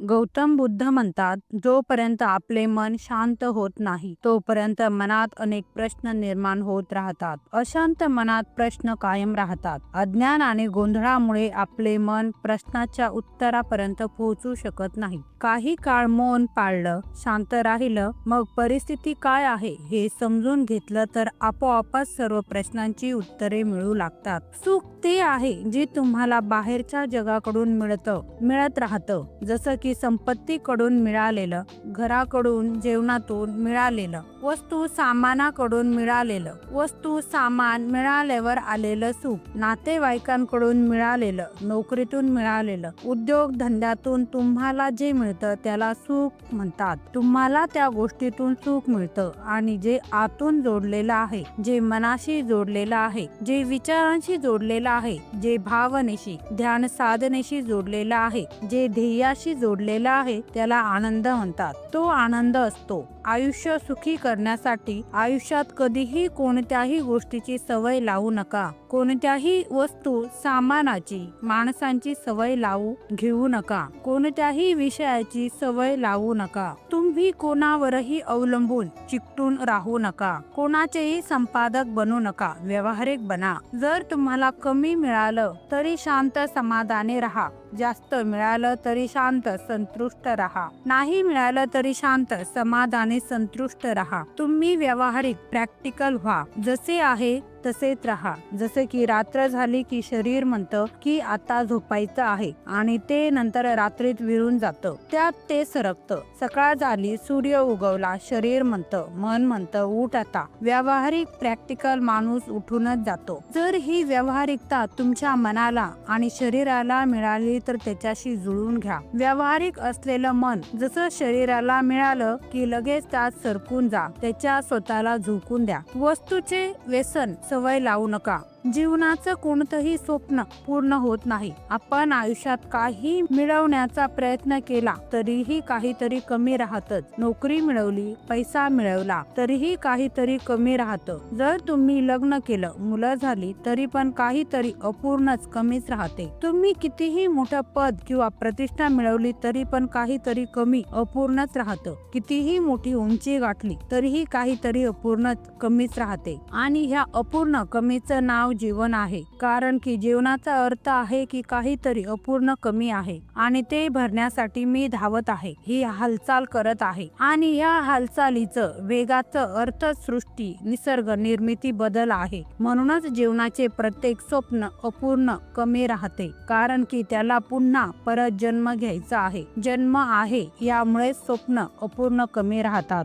गौतम बुद्ध म्हणतात जोपर्यंत आपले मन शांत होत नाही तोपर्यंत मनात अनेक प्रश्न निर्माण होत राहतात. अशांत मनात प्रश्न कायम राहतात. अज्ञान आणि गोंधळामुळे आपले मन प्रश्नाच्या उत्तरापर्यंत पोहोचू शकत नाही. काही काळ मौन पाळलं शांत राहिलं मग परिस्थिती काय आहे हे समजून घेतलं तर आपोआपच सर्व प्रश्नांची उत्तरे मिळू लागतात. सुख ते आहे जे तुम्हाला बाहेरच्या जगाकडून मिळतं मिळत राहतं. जसं की की संपत्तीकडून मिळालेलं घराकडून जेवणातून मिळालेलं. वस्तू सामानाकडून मिळालेलं. वस्तू सामान मिळाल्यावर आलेलं सुख नातेवाईकांकडून मिळालेलं नोकरीतून मिळालेलं उद्योग धंद्यातून तुम्हाला जे मिळतं त्याला सुख म्हणतात. तुम्हाला त्या गोष्टीतून सुख मिळतं आणि जे आतून जोडलेलं आहे जे मनाशी जोडलेलं आहे जे विचारांशी जोडलेलं आहे जे भावनेशी ध्यान साधनेशी जोडलेलं आहे जे ध्येयाशी जोडलेलं आहे त्याला आनंद म्हणतात. तो आनंद असतो. आयुष्य सुखी करण्यासाठी आयुष्यात कधीही कोणत्याही गोष्टीची सवय लावू नका. कोणत्याही वस्तू सामानाची माणसांची सवय लावू घेऊ नका. कोणत्याही विषयाची सवय लावू नका. तुम्ही कोणावरही अवलंबून चिकटून राहू नका. कोणाचेही संपादक बनू नका. व्यावहारिक बना. जर तुम्हाला कमी मिळालं तरी शांत समाधानी राहा. जास्त मिळालं तरी शांत संतुष्ट राहा. नाही मिळालं तरी शांत समाधानी संतुष्ट राहा. तुम्ही व्यावहारिक प्रॅक्टिकल व्हा. जसे आहे तसेच राहा. जसे की रात्र झाली की शरीर म्हणतं की आता झोपायचं आहे आणि ते नंतर रात्रीत विरून जातं. त्यात ते सरकतं. सकाळ झाली सूर्य उगवला शरीर म्हणतं मन म्हणतं उठ आता. व्यावहारिक प्रॅक्टिकल माणूस उठूनच जातो. जर ही व्यावहारिकता तुमच्या मनाला आणि शरीराला मिळाली तर त्याच्याशी जुळून घ्या. व्यावहारिक असलेलं मन जसं शरीराला मिळालं की लगेच त्यात सरकून जा. त्याच्या स्वतःला झोकून द्या. वस्तूचे व्यसन सवय लावू नका. जीवनाचं कोणतंही स्वप्न पूर्ण होत नाही. आपण आयुष्यात काही मिळवण्याचा प्रयत्न केला तरीही काहीतरी कमी राहतच. नोकरी मिळवली पैसा मिळवला तरीही काहीतरी कमी राहतं. जर तुम्ही लग्न केलं मुलं झाली तरी पण काहीतरी अपूर्णच कमीच राहते. तुम्ही कितीही मोठं पद किंवा प्रतिष्ठा मिळवली तरी पण काहीतरी कमी अपूर्णच राहतं. कितीही मोठी उंची गाठली तरीही काहीतरी अपूर्णच कमीच राहते. आणि ह्या अपूर्ण कमीचं नाव जीवन आहे. कारण की जीवनाचा अर्थ आहे की काहीतरी अपूर्ण कमी आहे आणि ते भरण्यासाठी मी धावत आहे. ही हालचाल करत आहे. आणि या हालचालीचं वेगाचं अर्थ सृष्टी निसर्ग निर्मिती बदल आहे. म्हणूनच जीवनाचे प्रत्येक स्वप्न अपूर्ण कमी राहते. कारण की त्याला पुन्हा परत जन्म घ्यायचा आहे. जन्म आहे यामुळे स्वप्न अपूर्ण कमी राहतात.